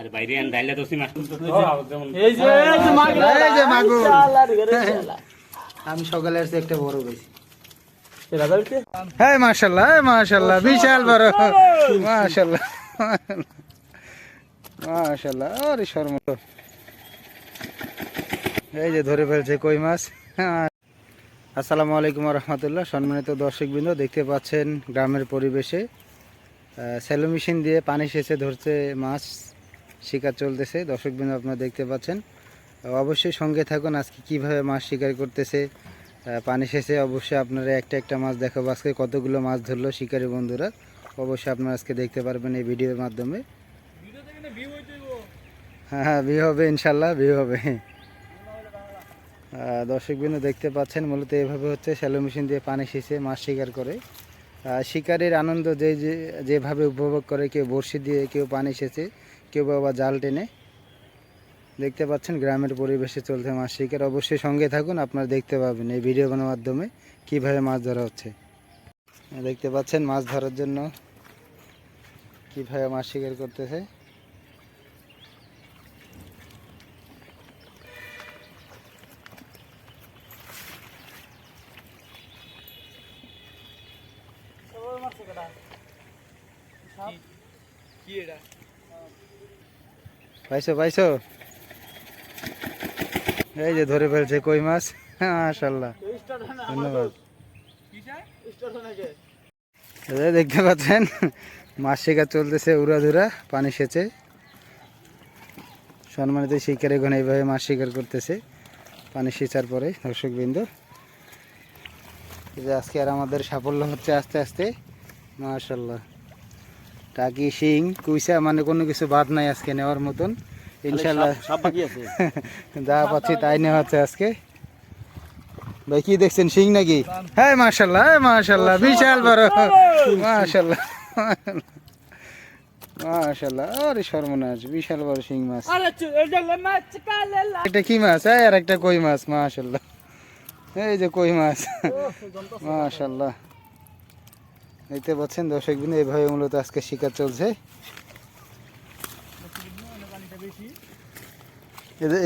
আরে বাইরে আন ডাইলে তো সিমাস এই যে এই যে আমি সকালে আসছি একটা বড় যাইতে হ্যাঁ মাশাল্লাহ হ্যাঁ মাশাল্লাহ বিশাল বড়। মাশাল্লাহ মাশাল্লাহ আরে শর্ম। এই যে ধরে ফেলছে কই মাছ। আসসালামু আলাইকুম রহমতুল্লাহ সম্মানিত দর্শকবৃন্দ দেখতে পাচ্ছেন গ্রামের পরিবেশে। স্যালো মেশিন দিয়ে পানি সেচে ধরছে মাছ। শিকার চলতেছে, দর্শকবৃন্দ আপনারা দেখতে পাচ্ছেন। অবশ্যই সঙ্গে থাকুন, আজকে কীভাবে মাছ শিকার করতেছে। পানি শেষে অবশ্যই আপনারা একটা একটা মাছ দেখাবো। আজকে কতগুলো মাছ ধরলো শিকারী বন্ধুরা, অবশ্যই আপনারা আজকে দেখতে পারবেন এই ভিডিওর মাধ্যমে। হ্যাঁ হ্যাঁ বিয়ে হবে ইনশাল্লাহ বিয়ে হবে। দর্শকবৃন্দ দেখতে পাচ্ছেন, মূলত এভাবে হচ্ছে শ্যালো মেশিন দিয়ে পানি সেচে মাছ শিকার করে। শিকারের আনন্দ যে যেভাবে উপভোগ করে, কেউ বড়শি দিয়ে, কেউ পানি সেচে কেউ বা জাল টেনে দেখতে পাচ্ছেন গ্রামের পরিবেশে চলছে মাছ শিকার। অবশ্যই সঙ্গে থাকুন, আপনারা দেখতে পাবেন এই ভিডিও ভিডিওগুলোর মাধ্যমে কীভাবে মাছ ধরা হচ্ছে। দেখতে পাচ্ছেন মাছ ধরার জন্য কীভাবে মাছ শিকার করতেছে। কি এটা? পাইছো পাইছো? এই যে ধরে ফেলছে কই মাছ? মাশাল্লাহ ধন্যবাদ। দেখতে পাচ্ছেন? মাছ শিকার চলতেছে উড়াধুরা, পানি সেচে। সম্মানিত শিকার এখন এইভাবে মাছ শিকার করতেছে, পানি সেচার পরে, দর্শকবৃন্দ। আজকে আর আমাদের সাফল্য হচ্ছে আস্তে আস্তে। মাশাল্লাহ টাকি শিং কুইসা মানে কোনো কিছু বাদ নাই আজকে নেওয়ার মতন। ইনশাল্লাহ যা পাচ্ছি তাই নেওয়া হচ্ছে আজকে। ভাই কি দেখছেন? শিং নাকি? হ্যাঁ মাশাল্লাহ হ্যাঁ মাশাল্লাহ বিশাল বড়। মাশাল্লাহ মাশাল্লাহ আরে সর্বনাশ বিশাল বড় শিং মাছ। এটা একটা কি মাছ? হ্যাঁ আর একটা কই মাছ মাশাল্লাহ। এই যে কই মাছ। মাশাল্লাহ। দেখতে পাচ্ছেন দর্শক দিন এইভাবে মূলত আজকে শিকার চলছে।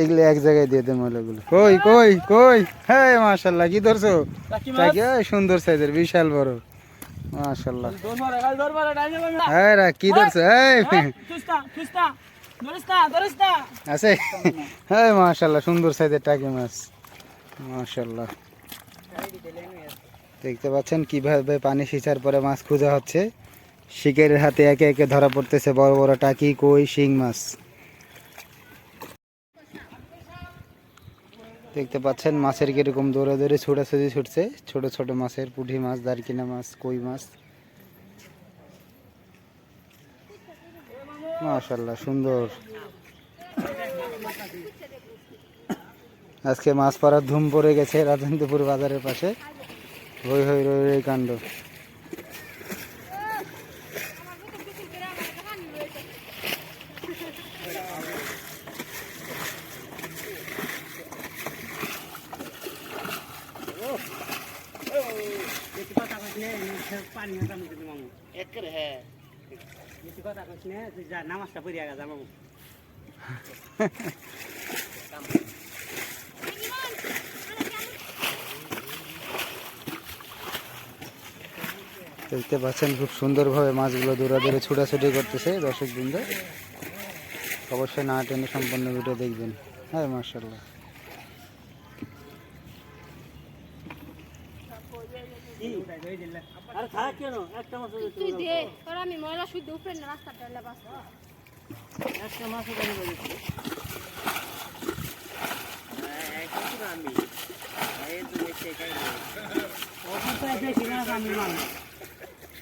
এগুলো এক জায়গায় দিয়ে দেন ময়লাগুলো। কই কই কই? হ্যাঁ মাশাল্লাহ কি ধরছো? সুন্দর সাইজের বিশাল বড়। মাশাল্লাহ। হ্যাঁ রা কি ধরছো? আছে? হ্যাঁ মাশাল্লাহ সুন্দর সাইজের টাকি মাছ। মাশাল্লাহ। দেখতে পাচ্ছেন কীভাবে পানি সিঁচার পরে মাছ খোঁজা হচ্ছে। শিকারের হাতে একে একে ধরা পড়তেছে বড় বড় টাকি, কই, শিং মাছ। দেখতে পাচ্ছেন মাছের কীরকম দৌড়ে দৌড়ে ছোটাছুটি ছুটছে। ছোট ছোট মাছের পুঁটি মাছ, দারকিনা মাছ, কই মাছ। মাশাল্লাহ সুন্দর। আজকে মাছ পড়ার ধুম পড়ে গেছে রাজেন্দ্রপুর বাজারের পাশে। হই হই রই রই কাণ্ড। একের হ্যাঁ নামাজটা পড়িয়া গেছে মামু দেখতে পাচ্ছেন খুব সুন্দরভাবে মাছগুলো দৌড়াদৌড়ে ছুটাছুটি করতেছে দর্শক বৃন্দ। অবশ্যই না টেনে সম্পূর্ণ ভিডিও দেখবেন। হ্যাঁ মার্শাল্লাহ আরে থাক কেন? একটা মাছ তুই দে আমি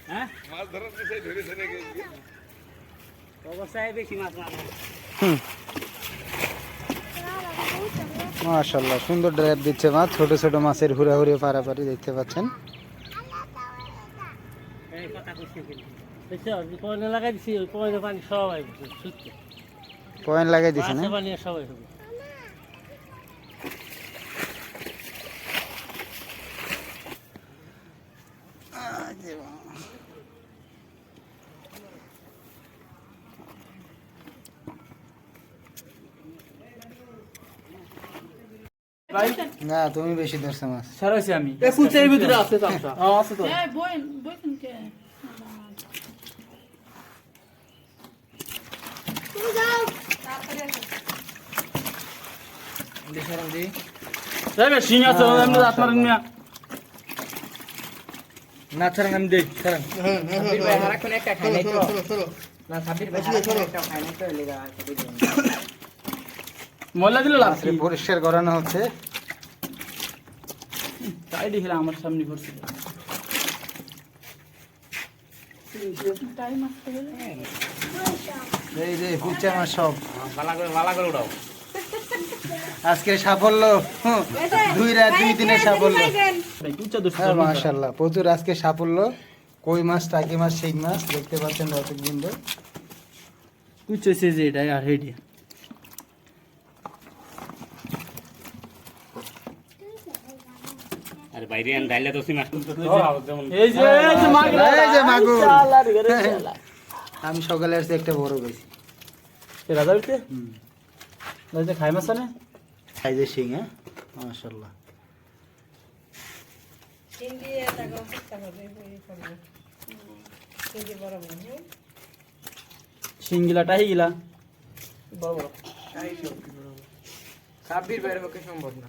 মাছ হ্যাঁ অবস্থায় বেশি মাছ মাছ মার্শাল্লাহ সুন্দর ড্রাইভ দিচ্ছে মাছ ছোট ছোট মাছের হুড়াহুড়ি পারাপারি দেখতে পাচ্ছেন। এই কথা কইছে কিন্তু। বুঝছ পয়না লাগাই দিছি পয়েন্ট লাগাই দিছে না? না তুমি বেশি ধরছো মাছ। সারাইছি আমি। কুচের ভিতরে আছে চামচা হ্যাঁ আছে তো। তুমি যাও। যাবে সিং আছে এমনি রাত মারেন মিয়া। না ছাড়েন আমি দেখ ছাড়েন ময়লা দিলে লাভ মাছরে পরিষ্কার করানো হচ্ছে। তাই দেখিলাম আমার সামনে ঘুরছে এই যে কুচা মাছ সব। ভালো করে ভালো করে উঠাও। আজকে সাফল্য দুই রাত দুই দিনের সাফল্য। হ্যাঁ মাশাল্লাহ প্রচুর আজকে সাফল্য। কই মাছ টাকি মাছ শিং মাছ দেখতে পাচ্ছেন দর্শক বিন্দু যে এটা আর হেডি ডাইলে তো এই যে এই যে মাগুর এই যে মাগুর। আমি সকালে আসছি একটা বড় এ রাজা উঠতে রাজা খাই মাছ না সাইজের শিং হ্যাঁ মাশাল্লাহ সিঙ্গিলা টাহি গিলা সাব্বির বাইরে পক্ষে সম্ভব না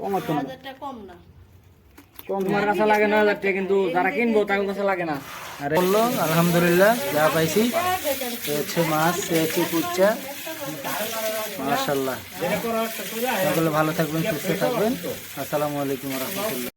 কম আছে না। কম তোমার কাছে লাগে না হাজার টাকা কিন্তু যারা কিনবো কাছে লাগে না। আরে বলল আলহামদুলিল্লাহ যা পাইছি। সে হচ্ছে মাছ এ হচ্ছে কুচ্চা মাশাল্লাহ সকলে ভালো থাকবেন সুস্থ থাকবেন। আসসালামু আলাইকুম রহমতুল্লাহ।